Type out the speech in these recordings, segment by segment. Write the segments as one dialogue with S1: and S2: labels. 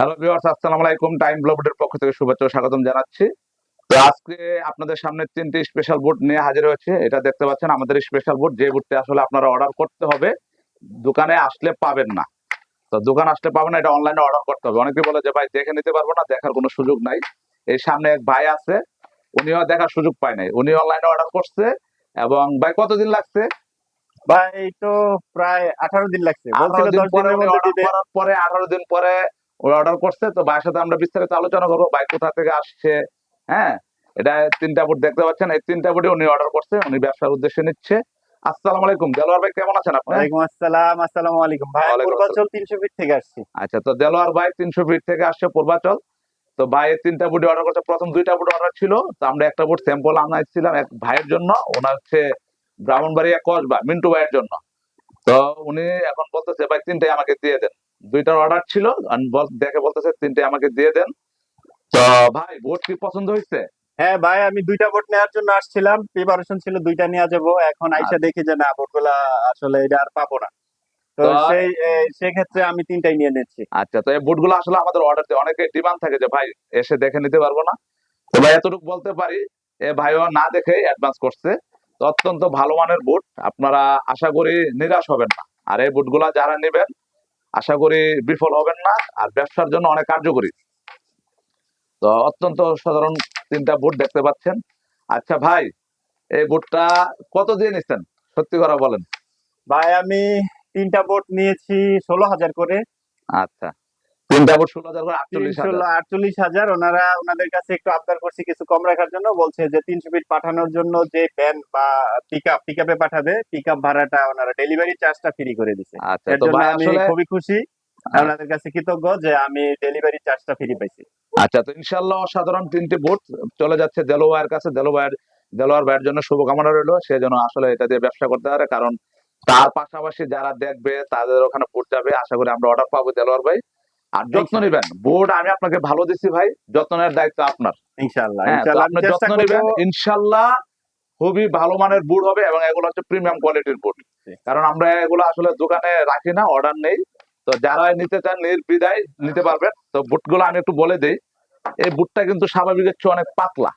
S1: Hello viewers আসসালামু আলাইকুম। Time ব্লগের পক্ষ থেকে শুভেচ্ছা স্বাগতম জানাচ্ছি। তো আজকে আপনাদের সামনে তিনটি স্পেশাল বুট নিয়ে হাজির হয়েছে। এটা দেখতে পাচ্ছেন আমাদের স্পেশাল বুট যে বুটটি আসলে আপনারা অর্ডার করতে হবে দোকানে আসলে পাবেন না। তো দোকান আসলে পাবেন না এটা অনলাইনে অর্ডার করতে হবে। অনেকে বলে যে ভাই দেখে নিতে পারব না দেখার কোনো সুযোগ নাই। এই সামনে এক ভাই আছে উনিও দেখার সুযোগ পায় নাই। উনি অনলাইনে অর্ডার করছে এবং ভাই কতদিন লাগছে?
S2: ভাই তো প্রায় আঠারো দিন লাগছে।
S1: পরে আঠারো দিন পরে অর্ডার করছে তো ভাইয়ের সাথে আমরা বিস্তারিত আলোচনা করব ভাই কোথা থেকে আসছে হ্যাঁ? এটা তিনটা বুট দেখতে পাচ্ছেন এই তিনটা বুটে উনি অর্ডার করছে উনি ব্যবসার উদ্দেশ্যে নিচ্ছে। আসসালামু আলাইকুম দেলোয়ার ভাই কেমন আছেন আপনি?
S2: ওয়ালাইকুম আসসালাম আসসালামু আলাইকুম। ভাই পূর্বাঞ্চল তিনশো ফিট থেকে আসছি।
S1: আচ্ছা তো দেলোয়ার ভাই তিনশো ফিট থেকে আসছে পূর্বাচল। তো ভাই তিনটা বুটি অর্ডার করছে প্রথম দুইটা বুট অর্ডার ছিল তো আমরা একটা বুট স্যাম্পল আনাইছিলাম এক ভাইয়ের জন্য ওনার হচ্ছে ব্রাহ্মণবাড়িয়া কসবা মিন্টু ভাইয়ের জন্য। তো উনি এখন বলতেছে ভাই তিনটাই আমাকে দিয়ে দেন। দুইটার অর্ডার ছিল দেখে বলতেছে তিনটে আমাকে দিয়ে দেন। তো ভাই বুট কি পছন্দ হয়েছে?
S2: হ্যাঁ ভাই আমি দুইটা বোট নেওয়ার জন্য আসছিলাম। প্রিপারেশন ছিল দুইটা নিয়ে যাব এখন আইসা দেখি যে না বোটগুলা আসলে এটা আর পাবো না। তো সেই সেক্ষেত্রে আমি তিনটাই নিয়ে নিচ্ছি।
S1: আচ্ছা তো এই বুটগুলো আসলে আমাদের অর্ডার দিয়ে অনেকে ডিমান্ড থাকে যে ভাই এসে দেখে নিতে পারব না। তো ভাই এতটুকু বলতে পারি এ ভাইও না দেখে অ্যাডভান্স করছে। তো অত্যন্ত ভালো মানের বুট আপনারা আশা করি নিরাশ হবেন না। আর এই বুটগুলা যারা নেবেন আশা করি বিফল হবেন না আর ব্যবসার জন্য অনেক কার্যকরী। তো অত্যন্ত সাধারণ তিনটা বুট দেখতে পাচ্ছেন। আচ্ছা ভাই এই বুটটা কত দিয়ে নিচ্ছেন সত্যি কথা বলেন।
S2: ভাই আমি তিনটা বোট নিয়েছি ষোলো হাজার করে।
S1: আচ্ছা। তিনটা বুট ষোলো হাজার আটচল্লিশ
S2: ষোলো আটচল্লিশ হাজার। ওনারা ওনাদের কাছে একটু আবদার করছি কিছু কম রাখার জন্য। বলছে যে তিনশো ফিট পাঠানোর জন্য যে ভ্যান বা পিক আপ পিক আপে পাঠাবে পিক আপ ভাড়াটা ওনারা ডেলিভারি চার্জটা ফ্রি করে দিছে।
S1: আচ্ছা
S2: এর জন্য আমি খুবই খুশি। ওনাদের কাছে কৃতজ্ঞ যে আমি ডেলিভারি চার্জটা ফ্রি পাইছি।
S1: আচ্ছা তো ইনশাল্লাহ অসাধারণ তিনটি বুট চলে যাচ্ছে দেলোয়ার কাছে। দেলোয়ার দেলোয়ার ভাইয়ের জন্য শুভকামনা রইল। সে যেন আসলে এটা দিয়ে ব্যবসা করতে পারে কারণ তার পাশাপাশি যারা দেখবে তাদের ওখানে বুট যাবে। আশা করি আমরা অর্ডার পাবো দেলোয়ার ভাই। আর যত্ন। নিবেন। বুট আমি আপনাকে ভালো দিচ্ছি ভাই যত্নের দায়িত্ব আপনার।
S2: ইনশাআল্লাহ
S1: হ্যাঁ আপনি যত্ন নিবেন। ইনশাল্লাহ খুবই ভালো মানের বুট হবে এবং এগুলো হচ্ছে প্রিমিয়াম কোয়ালিটির
S2: জি।
S1: কারণ আমরা এগুলো আসলে দোকানে রাখি না অর্ডার নেই। তো যারা নিতে চান নির্বিদায় নিতে পারবেন। তো বুট বুটগুলো আমি একটু বলে দিই। এই বুটটা কিন্তু স্বাভাবিকের চেয়ে অনেক পাতলা।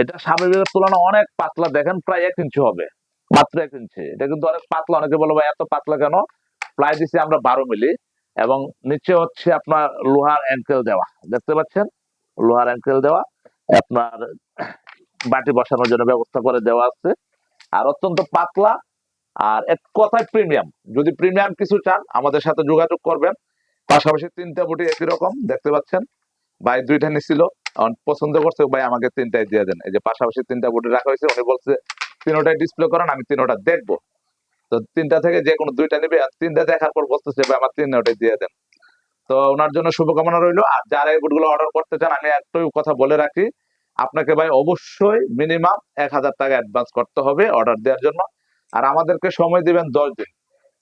S1: এটা স্বাভাবিকের তুলনায় অনেক পাতলা। দেখেন প্রায় এক ইঞ্চি হবে। মাত্র এক ইঞ্চি। এটা কিন্তু অনেক পাতলা। অনেকে বলো ভাই এত পাতলা কেন? প্লাই দিছি আমরা বারো মিলি। এবং নিচে হচ্ছে আপনার লোহার অ্যাঙ্কেল দেওয়া। দেখতে পাচ্ছেন? লোহার অ্যাঙ্কেল দেওয়া। আপনার বাটি বসানোর জন্য ব্যবস্থা করে দেওয়া আছে। আর অত্যন্ত পাতলা আর এক কথায় প্রিমিয়াম যদি প্রিমিয়াম কিছু চান, আমাদের সাথে যোগাযোগ করবেন। পাশাপাশি তিনটা বুটি একই রকম, দেখতে পাচ্ছেন? ভাই দুইটা নিছিল পছন্দ করছে, ভাই আমাকে তিনটাই দিয়ে দেন। এই যে পাশাপাশি তিনটা বুটি রাখা হয়েছে, উনি বলছে, তিনোটাই ডিসপ্লে করেন, আমি তিনোটা দেখব। তো তিনটা থেকে যে কোনো দুইটা নিবে তিনটা দেখার পর বলতেছে আমার তিনটাই দিয়ে দেন। তো ওনার জন্য শুভকামনা রইল। আর যারা এই বুটগুলো অর্ডার করতে চান, আমি একটাই কথা বলে রাখি, আপনাকে ভাই অবশ্যই মিনিমাম এক হাজার টাকা অ্যাডভান্স করতে হবে অর্ডার দেওয়ার জন্য। আর আমাদেরকে সময় দিবেন দশ দিন।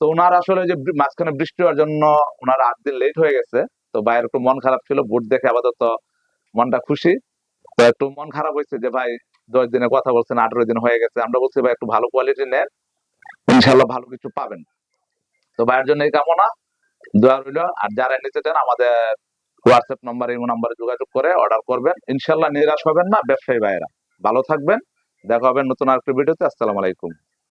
S1: তো ওনার আসলে যে মাঝখানে বৃষ্টি হওয়ার জন্য ওনার আট দিন লেট হয়ে গেছে। তো ভাইয়ের একটু মন খারাপ ছিল, বুট দেখে আপাতত মনটা খুশি। তো একটু মন খারাপ হয়েছে যে ভাই, দশ দিনে কথা বলছেন, আঠারো দিন হয়ে গেছে। আমরা বলছি, ভাই, একটু ভালো কোয়ালিটি নেন। ইনশাল্লাহ ভালো কিছু পাবেন। তো ভাইয়ের জন্য এই কামনা, দোয়া রইল। আর যারা নিতে চান আমাদের হোয়াটসঅ্যাপ নাম্বার এই নাম্বারে যোগাযোগ করে অর্ডার করবেন। ইনশাল্লাহ নিরাশ হবেন না, ব্যবসায়ী ভাইয়েরা। ভালো থাকবেন। দেখা হবে নতুন আরেকটি ভিডিওতে। আসসালামু আলাইকুম।